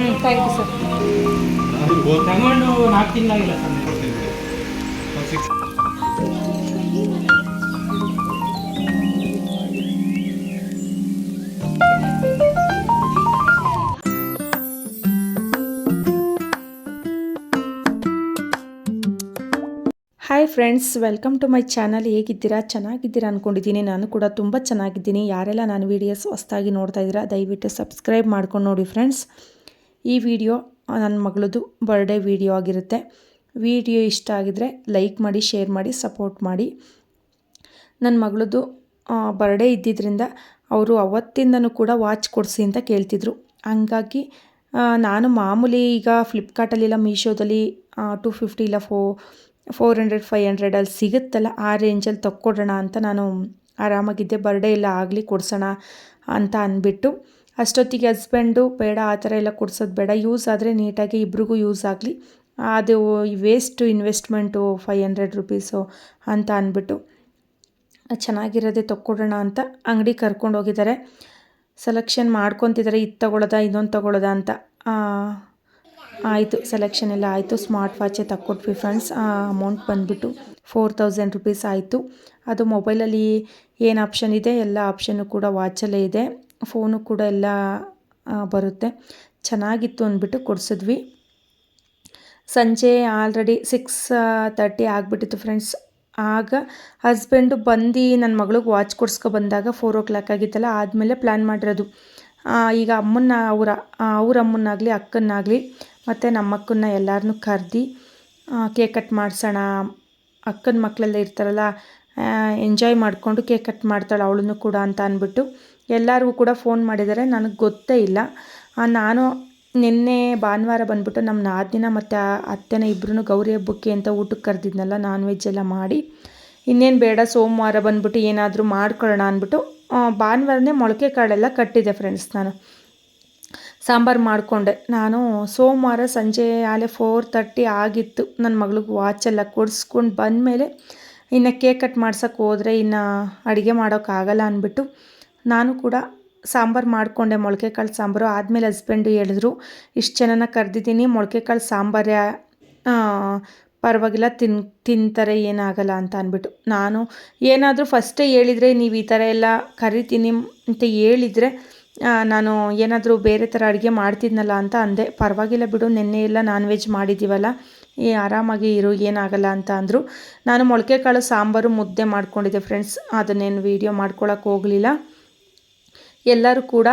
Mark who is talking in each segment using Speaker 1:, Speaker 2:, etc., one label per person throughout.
Speaker 1: ಹ್ಞೂ thank you sir
Speaker 2: ತಗೊಂಡು ನಾಲ್ಕು ತಿಂಗಳಾಗಿಲ್ಲ sir.
Speaker 3: Hi friends welcome to my channel ಹೇಗಿದ್ದೀರಾ? ಚೆನ್ನಾಗಿದ್ದೀರಾ ಅಂದ್ಕೊಂಡಿದ್ದೀನಿ ನಾನು ಕೂಡ ತುಂಬ ಚೆನ್ನಾಗಿದ್ದೀನಿ. ಯಾರೆಲ್ಲ ನಾನು ವೀಡಿಯೋಸ್ ಹೊಸ್ದಾಗಿ ನೋಡ್ತಾ ಇದ್ದೀರಾ ದಯವಿಟ್ಟು ಸಬ್ಸ್ಕ್ರೈಬ್ ಮಾಡ್ಕೊಂಡು ನೋಡಿ ಫ್ರೆಂಡ್ಸ್ ಈ ವಿಡಿಯೋ ನನ್ನ ಮಗಳದು ಬರ್ಡೇ ವಿಡಿಯೋ ಆಗಿರುತ್ತೆ. ವಿಡಿಯೋ ಇಷ್ಟ ಆಗಿದರೆ ಲೈಕ್ ಮಾಡಿ ಶೇರ್ ಮಾಡಿ ಸಪೋರ್ಟ್ ಮಾಡಿ. ನನ್ನ ಮಗಳದು ಬರ್ಡೇ ಇದ್ದಿದ್ದರಿಂದ ಅವರು ಅವತ್ತಿಂದನೂ ಕೂಡ ವಾಚ್ ಕೊಡಿಸಿ ಅಂತ ಕೇಳ್ತಿದ್ರು. ಹಂಗಾಗಿ ನಾನು ಮಾಮೂಲಿ ಈಗ ಫ್ಲಿಪ್ಕಾರ್ಟಲ್ಲಿಲ್ಲ ಮೀಶೋದಲ್ಲಿ ಟು ಫಿಫ್ಟಿ ಇಲ್ಲ ಫೋ ಫೋರ್ ಹಂಡ್ರೆಡ್ ಫೈವ್ ಹಂಡ್ರೆಡಲ್ಲಿ ಸಿಗುತ್ತಲ್ಲ, ಆ ರೇಂಜಲ್ಲಿ ತಕ್ಕೊಡೋಣ ಅಂತ ನಾನು ಆರಾಮಾಗಿದ್ದೆ. ಬರ್ಡೇ ಎಲ್ಲ ಆಗಲಿ ಕೊಡ್ಸೋಣ ಅಂತ ಅಂದ್ಬಿಟ್ಟು ಅಷ್ಟೊತ್ತಿಗೆ ಹಸ್ಬೆಂಡು ಬೇಡ, ಆ ಥರ ಎಲ್ಲ ಕೊಡ್ಸೋದು ಬೇಡ. ಯೂಸ್ ಆದರೆ ನೀಟಾಗಿ ಇಬ್ರಿಗೂ ಯೂಸ್ ಆಗಲಿ. ಅದು waste investment five hundred rupees ಅಂತ ಅಂದ್ಬಿಟ್ಟು ಚೆನ್ನಾಗಿರೋದೇ ತಕ್ಕೊಡೋಣ ಅಂತ ಅಂಗಡಿ ಕರ್ಕೊಂಡು ಹೋಗಿದ್ದಾರೆ. ಸೆಲೆಕ್ಷನ್ ಮಾಡ್ಕೊತಿದ್ದಾರೆ. ಇದು ತೊಗೊಳೋದ ಇನ್ನೊಂದು ತೊಗೊಳೋದ ಅಂತ. ಆಯಿತು. ಸೆಲೆಕ್ಷನ್ ಎಲ್ಲ ಆಯಿತು. ಸ್ಮಾರ್ಟ್ ವಾಚೇ ತಕ್ಕೊಟ್ವಿ ಫ್ರೆಂಡ್ಸ್ ಅಮೌಂಟ್ ಬಂದುಬಿಟ್ಟು ಫೋರ್ ತೌಸಂಡ್ ರುಪೀಸ್ ಆಯಿತು. ಅದು ಮೊಬೈಲಲ್ಲಿ ಏನು ಆಪ್ಷನ್ ಇದೆ? ಎಲ್ಲ ಆಪ್ಷನ್ನು ಕೂಡ ವಾಚಲ್ಲೇ ಇದೆ. ಫೋನು ಕೂಡ ಎಲ್ಲ ಬರುತ್ತೆ. ಚೆನ್ನಾಗಿತ್ತು ಅಂದ್ಬಿಟ್ಟು ಕೊಡಿಸಿದ್ವಿ. ಸಂಜೆ ಆಲ್ರೆಡಿ ಸಿಕ್ಸ್ ತರ್ಟಿ ಆಗಿಬಿಟ್ಟಿತ್ತು ಫ್ರೆಂಡ್ಸ್ ಆಗ ಹಸ್ಬೆಂಡು ಬಂದು ನನ್ನ ಮಗಳಿಗೆ ವಾಚ್ ಕೊಡ್ಸ್ಕೊ ಬಂದಾಗ ಫೋರ್ ಓ ಕ್ಲಾಕ್ ಆಗಿತ್ತಲ್ಲ, ಆದಮೇಲೆ ಪ್ಲ್ಯಾನ್ ಮಾಡಿರೋದು. ಈಗ ಅಮ್ಮನ್ನ, ಅವರ ಅವ್ರ ಅಮ್ಮನ್ನಾಗಲಿ, ಅಕ್ಕನ್ನಾಗಲಿ, ಮತ್ತು ನಮ್ಮ ಅಕ್ಕನ್ನ ಎಲ್ಲರನ್ನೂ ಕರೆದು ಕೇಕ್ ಕಟ್ ಮಾಡಿಸೋಣ. ಅಕ್ಕನ ಮಕ್ಕಳೆಲ್ಲ ಇರ್ತಾರಲ್ಲ ಎಂಜಾಯ್ ಮಾಡಿಕೊಂಡು ಕೇಕ್ ಕಟ್ ಮಾಡ್ತಾಳೆ ಅವಳನ್ನು ಕೂಡ ಅಂತ ಅಂದ್ಬಿಟ್ಟು ಎಲ್ಲರಿಗೂ ಕೂಡ ಫೋನ್ ಮಾಡಿದ್ದಾರೆ, ನನಗೆ ಗೊತ್ತೇ ಇಲ್ಲ. ನಾನು ನಿನ್ನೆ ಭಾನುವಾರ ಬಂದ್ಬಿಟ್ಟು ನಮ್ಮ ನಾದಿನ ಮತ್ತು ಅತ್ತೆನ ಇಬ್ಬರೂ ಗೌರಿ ಹಬ್ಬಕ್ಕೆ ಅಂತ ಊಟಕ್ಕೆ ಕರೆದಿದ್ನಲ್ಲ ನಾನ್ ವೆಜ್ ಎಲ್ಲ ಮಾಡಿ, ಇನ್ನೇನು ಬೇಡ, ಸೋಮವಾರ ಬಂದ್ಬಿಟ್ಟು ಏನಾದರೂ ಮಾಡ್ಕೊಳ್ಳೋಣ ಅಂದ್ಬಿಟ್ಟು ಭಾನುವಾರನೇ ಮೊಳಕೆ ಕಾಳೆಲ್ಲ ಕಟ್ಟಿದೆ ಫ್ರೆಂಡ್ಸ್ ನಾನು. ಸಾಂಬಾರು ಮಾಡಿಕೊಂಡೆ. ನಾನು ಸೋಮವಾರ ಸಂಜೆ ಆಲೆ ಫೋರ್ ತರ್ಟಿ ಆಗಿತ್ತು. ನನ್ನ ಮಗಳಿಗೆ ವಾಚೆಲ್ಲ ಕೊಡಿಸ್ಕೊಂಡು ಬಂದಮೇಲೆ, ಇನ್ನು ಕೇಕ್ ಕಟ್ ಮಾಡ್ಸೋಕ್ಕೆ ಹೋದರೆ ಇನ್ನು ಅಡುಗೆ ಮಾಡೋಕ್ಕಾಗಲ್ಲ ಅಂದ್ಬಿಟ್ಟು ನಾನು ಕೂಡ ಸಾಂಬಾರು ಮಾಡಿಕೊಂಡೆ ಮೊಳಕೆ ಕಾಳು ಸಾಂಬಾರು. ಆದಮೇಲೆ ಹಸ್ಬೆಂಡು ಹೇಳಿದ್ರು, ಇಷ್ಟು ಜನನ ಕರೆದಿದ್ದೀನಿ ಮೊಳಕೆ ಕಾಳು ಸಾಂಬಾರೇ ಪರವಾಗಿಲ್ಲ, ತಿನ್, ತಿಂತಾರೆ, ಏನಾಗಲ್ಲ ಅಂತ ಅಂದ್ಬಿಟ್ಟು. ನಾನು ಏನಾದರೂ ಫಸ್ಟೇ ಹೇಳಿದರೆ, ನೀವು ಈ ಥರ ಎಲ್ಲ ಕರಿತೀನಿ ಅಂತ ಹೇಳಿದರೆ ನಾನು ಏನಾದರೂ ಬೇರೆ ಥರ ಅಡುಗೆ ಮಾಡ್ತಿದ್ನಲ್ಲ ಅಂತ ಅಂದೆ. ಪರವಾಗಿಲ್ಲ ಬಿಡು, ನಿನ್ನೆ ಎಲ್ಲ ನಾನ್ ವೆಜ್ ಮಾಡಿದ್ದೀವಲ್ಲ ಏ, ಆರಾಮಾಗಿ ಇರು, ಏನಾಗಲ್ಲ ಅಂತ ಅಂದರು. ನಾನು ಮೊಳಕೆ ಕಾಳು ಸಾಂಬಾರು ಮುದ್ದೆ ಮಾಡ್ಕೊಂಡಿದ್ದೆ ಫ್ರೆಂಡ್ಸ್ ಅದನ್ನೇನು ವೀಡಿಯೋ ಮಾಡ್ಕೊಳಕ್ಕೆ ಹೋಗಲಿಲ್ಲ. ಎಲ್ಲರೂ ಕೂಡ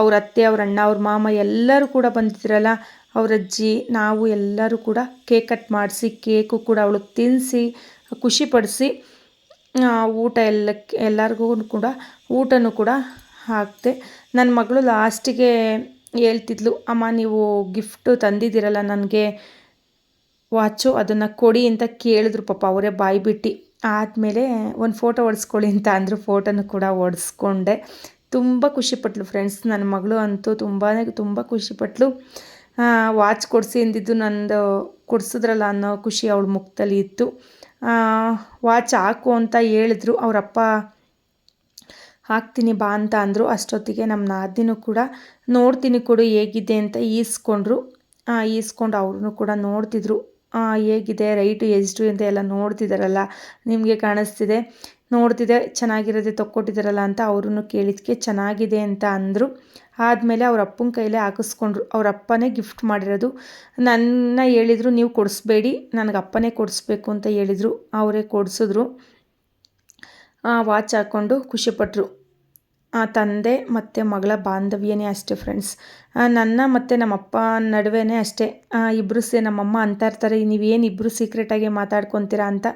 Speaker 3: ಅವ್ರ ಅತ್ತೆ, ಅವ್ರ ಅಣ್ಣ, ಅವ್ರ ಮಾಮ ಎಲ್ಲರೂ ಕೂಡ ಬಂದಿದ್ರಲ್ಲ, ಅವ್ರ ಅಜ್ಜಿ, ನಾವು ಎಲ್ಲರೂ ಕೂಡ ಕೇಕ್ ಕಟ್ ಮಾಡಿಸಿ, ಕೇಕು ಕೂಡ ಅವಳಿಗೆ ತಿನ್ನಿಸಿ ಖುಷಿಪಡಿಸಿ ಊಟ ಎಲ್ಲ ಎಲ್ಲರಿಗೂ ಕೂಡ ಊಟನೂ ಕೂಡ ಹಾಕ್ತೆ ನನ್ನ ಮಗಳು ಲಾಸ್ಟಿಗೆ ಹೇಳ್ತಿದ್ಲು, ಅಮ್ಮ, ನೀವು ಗಿಫ್ಟು ತಂದಿದ್ದೀರಲ್ಲ, ನನಗೆ ವಾಚು, ಅದನ್ನು ಕೊಡಿ ಅಂತ ಕೇಳಿದ್ರು ಪಾಪ, ಅವರೇ ಬಾಯಿ ಬಿಟ್ಟು ಆದಮೇಲೆ ಒಂದು ಫೋಟೋ ಹೊಡ್ಸ್ಕೊಳ್ಳಿ ಅಂತ ಅಂದರು ಫೋಟೋನು ಕೂಡ ಹೊಡ್ಸ್ಕೊಂಡೆ ತುಂಬ ಖುಷಿಪಟ್ಲು ಫ್ರೆಂಡ್ಸ್ ನನ್ನ ಮಗಳು ಅಂತೂ ತುಂಬಾ ತುಂಬ ಖುಷಿಪಟ್ಲು ವಾಚ್ ಕೊಡಿಸಿ ಅಂದಿದ್ದು ನಂದು ಕೊಡಿಸಿದ್ರಲ್ಲ ಅನ್ನೋ ಖುಷಿ ಅವಳು ಮುಖದಲ್ಲಿ ಇತ್ತು. ವಾಚ್ ಹಾಕು ಅಂತ ಹೇಳಿದ್ರು. ಅವರಪ್ಪ ಹಾಕ್ತೀನಿ ಬಾ ಅಂತ ಅಂದರು. ಅಷ್ಟೊತ್ತಿಗೆ ನಮ್ಮ ನಾದಿನೂ ಕೂಡ, ನೋಡ್ತೀನಿ ಕೊಡು ಹೇಗಿದೆ ಅಂತ ಈಸ್ಕೊಂಡ್ರು. ಈಸ್ಕೊಂಡು ಅವ್ರೂ ಕೂಡ ನೋಡ್ತಿದ್ರು. ಹೇಗಿದೆ ರೈಟು ಎಷ್ಟು ಅಂತ ಎಲ್ಲ ನೋಡ್ತಿದ್ದಾರಲ್ಲ ನಿಮಗೆ ಕಾಣಿಸ್ತಿದೆ. ನೋಡ್ತಿದೆ, ಚೆನ್ನಾಗಿರೋದೆ ತೊಕ್ಕೊಟ್ಟಿದ್ದಾರಲ್ಲ ಅಂತ ಅವ್ರೂ ಕೇಳಿದ್ಕೆ ಚೆನ್ನಾಗಿದೆ ಅಂತ ಅಂದರು. ಆದಮೇಲೆ ಅವ್ರ ಅಪ್ಪನ ಕೈಲೇ ಹಾಕಿಸ್ಕೊಂಡ್ರು. ಅವ್ರ ಅಪ್ಪನೇ ಗಿಫ್ಟ್ ಮಾಡಿರೋದು. ನನ್ನ ಹೇಳಿದರು, ನೀವು ಕೊಡಿಸ್ಬೇಡಿ, ನನಗೆ ಅಪ್ಪನೇ ಕೊಡಿಸ್ಬೇಕು ಅಂತ ಹೇಳಿದರು. ಅವರೇ ಕೊಡಿಸಿದ್ರು. ವಾಚ್ ಹಾಕ್ಕೊಂಡು ಖುಷಿಪಟ್ಟರು ತಂದೆ ಮತ್ತು ಮಗಳ ಬಾಂಧವ್ಯನೇ ಅಷ್ಟೇ ಫ್ರೆಂಡ್ಸ್ ನನ್ನ ಮತ್ತು ನಮ್ಮಪ್ಪ ನಡುವೆನೇ ಅಷ್ಟೇ. ಇಬ್ಬರು ಸೇ ನಮ್ಮಮ್ಮ ಅಂತ ಇರ್ತಾರೆ, ನೀವೇನು ಇಬ್ಬರು ಸೀಕ್ರೆಟಾಗಿ ಮಾತಾಡ್ಕೊತೀರಾ ಅಂತ.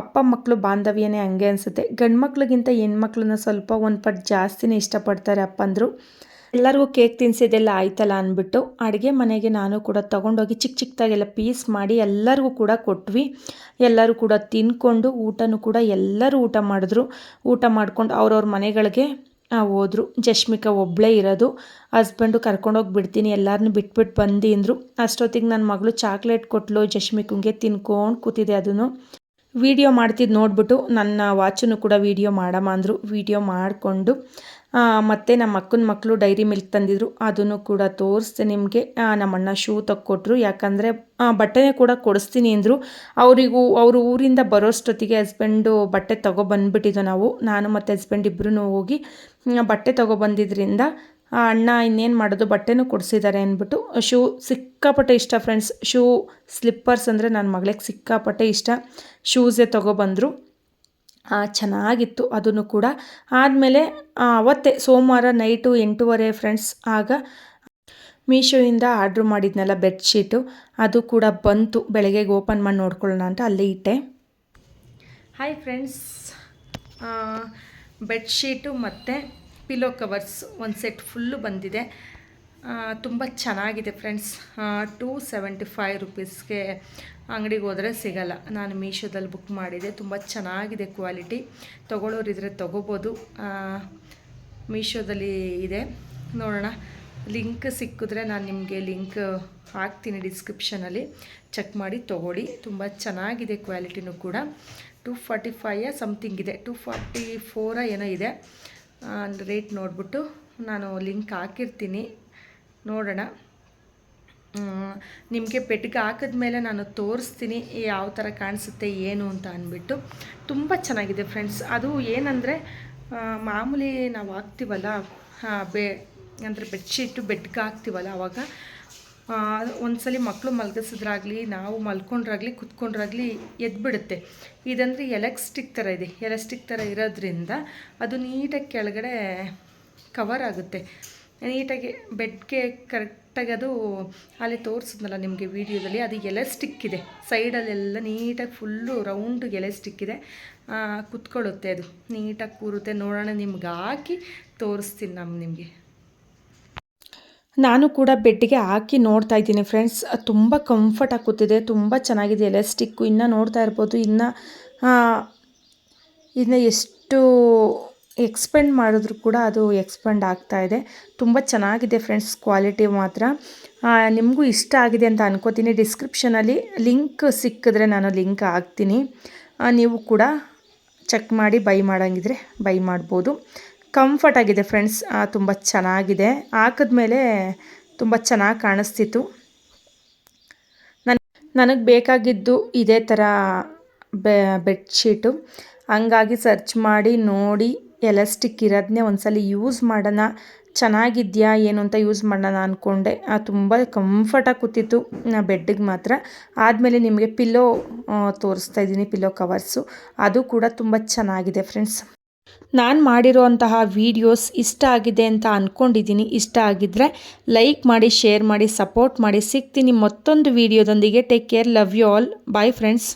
Speaker 3: ಅಪ್ಪ ಮಕ್ಕಳು ಬಾಂಧವ್ಯನೇ ಹಂಗೆ ಅನಿಸುತ್ತೆ. ಗಂಡು ಮಕ್ಳಿಗಿಂತ ಹೆಣ್ಮಕ್ಳನ್ನ ಸ್ವಲ್ಪ ಒಂದು ಪಟ್ಟು ಜಾಸ್ತಿನೇ ಇಷ್ಟಪಡ್ತಾರೆ ಅಪ್ಪಂದರು ಎಲ್ಲರಿಗೂ ಕೇಕ್ ತಿನ್ಸಿದ್ದೆಲ್ಲ ಆಯ್ತಲ್ಲ ಅಂದ್ಬಿಟ್ಟು ಅಡುಗೆ ಮನೆಗೆ ನಾನು ಕೂಡ ತೊಗೊಂಡೋಗಿ ಚಿಕ್ಕ ಚಿಕ್ಕದಾಗೆಲ್ಲ ಪೀಸ್ ಮಾಡಿ ಎಲ್ಲರಿಗೂ ಕೂಡ ಕೊಟ್ವಿ. ಎಲ್ಲರೂ ಕೂಡ ತಿನ್ಕೊಂಡು ಊಟನೂ ಕೂಡ ಎಲ್ಲರೂ ಊಟ ಮಾಡಿದ್ರು. ಊಟ ಮಾಡ್ಕೊಂಡು ಅವ್ರವ್ರ ಮನೆಗಳಿಗೆ ಹೋದ್ರು. ಜಶ್ಮಿಕಾ ಒಬ್ಬಳೇ ಇರೋದು. ಹಸ್ಬೆಂಡು ಕರ್ಕೊಂಡೋಗಿ ಬಿಡ್ತೀನಿ ಎಲ್ಲರನ್ನೂ ಬಿಟ್ಬಿಟ್ಟು ಬಂದಿ ಅಂದರು ಅಷ್ಟೊತ್ತಿಗೆ ನನ್ನ ಮಗಳು ಚಾಕ್ಲೇಟ್ ಕೊಟ್ಲು ಜಶ್ಮಿಕಂಗೆ ತಿನ್ಕೊಂಡು ಕೂತಿದೆ ಅದನ್ನು. ವಿಡಿಯೋ ಮಾಡ್ತಿದ್ದು ನೋಡ್ಬಿಟ್ಟು ನನ್ನ ವಾಚನ್ನು ಕೂಡ ವಿಡಿಯೋ ಮಾಡಮ್ಮ ಅಂದರು. ವಿಡಿಯೋ ಮಾಡಿಕೊಂಡು ಮತ್ತು ನಮ್ಮ ಅಕ್ಕನ ಮಕ್ಕಳು ಡೈರಿ ಮಿಲ್ಕ್ ತಂದಿದ್ರು. ಅದನ್ನು ಕೂಡ ತೋರಿಸ್ದೆ ನಿಮಗೆ. ನಮ್ಮ ಅಣ್ಣ ಶೂ ತಕ್ಕೊಟ್ರು. ಯಾಕಂದರೆ ಬಟ್ಟೆನೇ ಕೂಡ ಕೊಡಿಸ್ತೀನಿ ಅಂದರು. ಅವರಿಗೂ, ಅವರು ಊರಿಂದ ಬರೋಷ್ಟೊತ್ತಿಗೆ ಹಸ್ಬೆಂಡು ಬಟ್ಟೆ ತೊಗೊಬಂದ್ಬಿಟ್ಟಿದ್ದು ನಾವು. ನಾನು ಮತ್ತು ಹಸ್ಬೆಂಡ್ ಇಬ್ಬರೂ ಹೋಗಿ ಬಟ್ಟೆ ತೊಗೊಬಂದಿದ್ದರಿಂದ ಅಣ್ಣ ಇನ್ನೇನು ಮಾಡೋದು, ಬಟ್ಟೆನೂ ಕೊಡಿಸಿದ್ದಾರೆ ಅಂದ್ಬಿಟ್ಟು, ಶೂ ಸಿಕ್ಕಾಪಟ್ಟೆ ಇಷ್ಟ ಫ್ರೆಂಡ್ಸ್ ಶೂ ಸ್ಲಿಪ್ಪರ್ಸ್ ಅಂದರೆ ನನ್ನ ಮಗಳಿಗೆ ಸಿಕ್ಕಾಪಟ್ಟೆ ಇಷ್ಟ. ಶೂಸೇ ತೊಗೊಬಂದರು. ಚೆನ್ನಾಗಿತ್ತು. ಅದನ್ನು ಕೂಡ ಆದಮೇಲೆ ಅವತ್ತೇ ಸೋಮವಾರ ನೈಟು ಎಂಟೂವರೆ ಫ್ರೆಂಡ್ಸ್ ಆಗ ಮೀಶೋಯಿಂದ ಆರ್ಡ್ರ್ ಮಾಡಿದ್ನಲ್ಲ ಬೆಡ್ಶೀಟು, ಅದು ಕೂಡ ಬಂತು. ಬೆಳಗ್ಗೆಗೆ ಓಪನ್ ಮಾಡಿ ನೋಡ್ಕೊಳ್ಳೋಣ ಅಂತ ಅಲ್ಲೇ ಇಟ್ಟೆ. Hi friends. ಬೆಡ್ಶೀಟು ಮತ್ತು ಪಿಲೋ ಕವರ್ಸ್, ಒಂದು ಸೆಟ್ ಫುಲ್ಲು ಬಂದಿದೆ. ತುಂಬ ಚೆನ್ನಾಗಿದೆ ಫ್ರೆಂಡ್ಸ್ ಟೂ ಸೆವೆಂಟಿ ಫೈವ್ ರುಪೀಸ್ಗೆ ಅಂಗಡಿಗೆ ಹೋದರೆ ಸಿಗಲ್ಲ. ನಾನು ಮೀಶೋದಲ್ಲಿ ಬುಕ್ ಮಾಡಿದೆ. ತುಂಬ ಚೆನ್ನಾಗಿದೆ ಕ್ವಾಲಿಟಿ ತೊಗೊಳ್ಳೋರಿದ್ರೆ ತೊಗೋಬೋದು. ಮೀಶೋದಲ್ಲಿ ಇದೆ. ನೋಡೋಣ. ಲಿಂಕ್ ಸಿಕ್ಕಿದ್ರೆ ನಾನು ನಿಮಗೆ ಲಿಂಕ್ ಹಾಕ್ತೀನಿ ಡಿಸ್ಕ್ರಿಪ್ಷನಲ್ಲಿ ಚೆಕ್ ಮಾಡಿ ತೊಗೊಳ್ಳಿ. ತುಂಬ ಚೆನ್ನಾಗಿದೆ ಕ್ವಾಲಿಟಿನೂ ಕೂಡ. ಟೂ ಫಾರ್ಟಿ ಫೈಯ ಸಮಥಿಂಗ್ ಇದೆ. ಟೂ ಫಾರ್ಟಿ ಫೋರ ಏನೋ ಇದೆ. ರೇಟ್ ನೋಡಿಬಿಟ್ಟು ನಾನು ಲಿಂಕ್ ಹಾಕಿರ್ತೀನಿ. ನೋಡೋಣ. ನಿಮಗೆ ಬೆಡ್ಗೆ ಹಾಕಿದ್ಮೇಲೆ ನಾನು ತೋರಿಸ್ತೀನಿ ಯಾವ ಥರ ಕಾಣಿಸುತ್ತೆ, ಏನು ಅಂತ ಅಂದ್ಬಿಟ್ಟು. ತುಂಬ ಚೆನ್ನಾಗಿದೆ ಫ್ರೆಂಡ್ಸ್ ಅದು ಏನಂದರೆ ಮಾಮೂಲಿ ನಾವು ಹಾಕ್ತೀವಲ್ಲ ಬೆ, ಅಂದರೆ ಬೆಡ್ಶೀಟು ಬೆಡ್ಗೆ ಹಾಕ್ತೀವಲ್ಲ ಆವಾಗ ಒಂದ್ಸಲಿ ಮಕ್ಕಳು ಮಲಗಿಸಿದ್ರಾಗಲಿ, ನಾವು ಮಲ್ಕೊಂಡ್ರಾಗಲಿ, ಕುತ್ಕೊಂಡ್ರಾಗಲಿ ಎದ್ಬಿಡುತ್ತೆ. ಇದಂದರೆ ಎಲೆಕ್ಸ್ಟಿಕ್ ಥರ ಇದೆ. ಎಲೆಕ್ಸ್ಟಿಕ್ ಥರ ಇರೋದ್ರಿಂದ ಅದು ನೀಟಾಗಿ ಕೆಳಗಡೆ ಕವರ್ ಆಗುತ್ತೆ. ನೀಟಾಗಿ ಬೆಡ್ಗೆ ಕರೆಕ್ಟಾಗಿ ಅದು ಅಲ್ಲಿ ತೋರಿಸಿದ್ನಲ್ಲ ನಿಮಗೆ ವೀಡಿಯೋದಲ್ಲಿ ಅದು ಎಲೆಸ್ಟಿಕ್ ಇದೆ. ಸೈಡಲ್ಲೆಲ್ಲ ನೀಟಾಗಿ ಫುಲ್ಲು ರೌಂಡ್ ಎಲೆಸ್ಟಿಕ್ ಇದೆ. ಆ, ಕುತ್ಕೊಳ್ಳುತ್ತೆ ಅದು. ನೀಟಾಗಿ ಕೂರುತ್ತೆ. ನೋಡೋಣ ನಿಮ್ಗೆ ಹಾಕಿ ತೋರಿಸ್ತೀನಿ ನಾನು ನಿಮಗೆ. ನಾನು ಕೂಡ ಬೆಡ್ಗೆ ಹಾಕಿ ನೋಡ್ತಾ ಇದ್ದೀನಿ ಫ್ರೆಂಡ್ಸ್ ತುಂಬ ಕಂಫರ್ಟ್ ಕೂತಿದೆ. ತುಂಬ ಚೆನ್ನಾಗಿದೆ ಎಲಾಸ್ಟಿಕ್ಕು ಇನ್ನು ನೋಡ್ತಾ ಇರ್ಬೋದು. ಇನ್ನು ಇನ್ನು ಎಷ್ಟು ಎಕ್ಸ್ಪೆಂಡ್ ಮಾಡಿದ್ರು ಕೂಡ ಅದು ಎಕ್ಸ್ಪೆಂಡ್ ಆಗ್ತಾ ಇದೆ. ತುಂಬ ಚೆನ್ನಾಗಿದೆ ಫ್ರೆಂಡ್ಸ್, ಕ್ವಾಲಿಟಿ ಮಾತ್ರ. ನಿಮಗೂ ಇಷ್ಟ ಆಗಿದೆ ಅಂತ ಅನ್ಕೋತೀನಿ. ಡಿಸ್ಕ್ರಿಪ್ಷನಲ್ಲಿ ಲಿಂಕ್ ಸಿಕ್ಕಿದ್ರೆ ನಾನು ಲಿಂಕ್ ಹಾಕ್ತೀನಿ. ನೀವು ಕೂಡ ಚೆಕ್ ಮಾಡಿ ಬೈ ಮಾಡೋಂಗಿದ್ರೆ ಬೈ ಮಾಡ್ಬೋದು. ಕಂಫರ್ಟ್ ಆಗಿದೆ ಫ್ರೆಂಡ್ಸ್. ತುಂಬ ಚೆನ್ನಾಗಿದೆ. ಹಾಕಿದ್ಮೇಲೆ ತುಂಬ ಚೆನ್ನಾಗಿ ಕಾಣಿಸ್ತಿತ್ತು. ನನ್, ನನಗೆ ಬೇಕಾಗಿದ್ದು ಇದೇ ಥರ ಬೆಡ್ಶೀಟು ಹಂಗಾಗಿ ಸರ್ಚ್ ಮಾಡಿ ನೋಡಿ. ಎಲಾಸ್ಟಿಕ್ ಇರೋದನ್ನೇ ಒಂದ್ಸಲ ಯೂಸ್ ಮಾಡೋಣ. ಚೆನ್ನಾಗಿದೆಯಾ, ಏನು ಅಂತ ಯೂಸ್ ಮಾಡೋಣ ಅಂದ್ಕೊಂಡೆ ತುಂಬ ಕಂಫರ್ಟಾಗಿ ಕೂತಿತ್ತು. ನಾ ಬೆಡ್ಡಿಗೆ ಮಾತ್ರ. ಆದಮೇಲೆ ನಿಮಗೆ ಪಿಲ್ಲೋ ತೋರಿಸ್ತಾ ಇದ್ದೀನಿ ಪಿಲ್ಲೋ ಕವರ್ಸು ಅದು ಕೂಡ ತುಂಬ ಚೆನ್ನಾಗಿದೆ ಫ್ರೆಂಡ್ಸ್ ನಾನು ಮಾಡಿರೋಂತಹ ವೀಡಿಯೋಸ್ ಇಷ್ಟ ಆಗಿದೆ ಅಂತ ಅಂದ್ಕೊಂಡಿದ್ದೀನಿ ಇಷ್ಟ ಆಗಿದ್ದರೆ ಲೈಕ್ ಮಾಡಿ ಶೇರ್ ಮಾಡಿ ಸಪೋರ್ಟ್ ಮಾಡಿ. ಸಿಗ್ತೀನಿ ಮತ್ತೊಂದು ವೀಡಿಯೋದೊಂದಿಗೆ take care love you all bye friends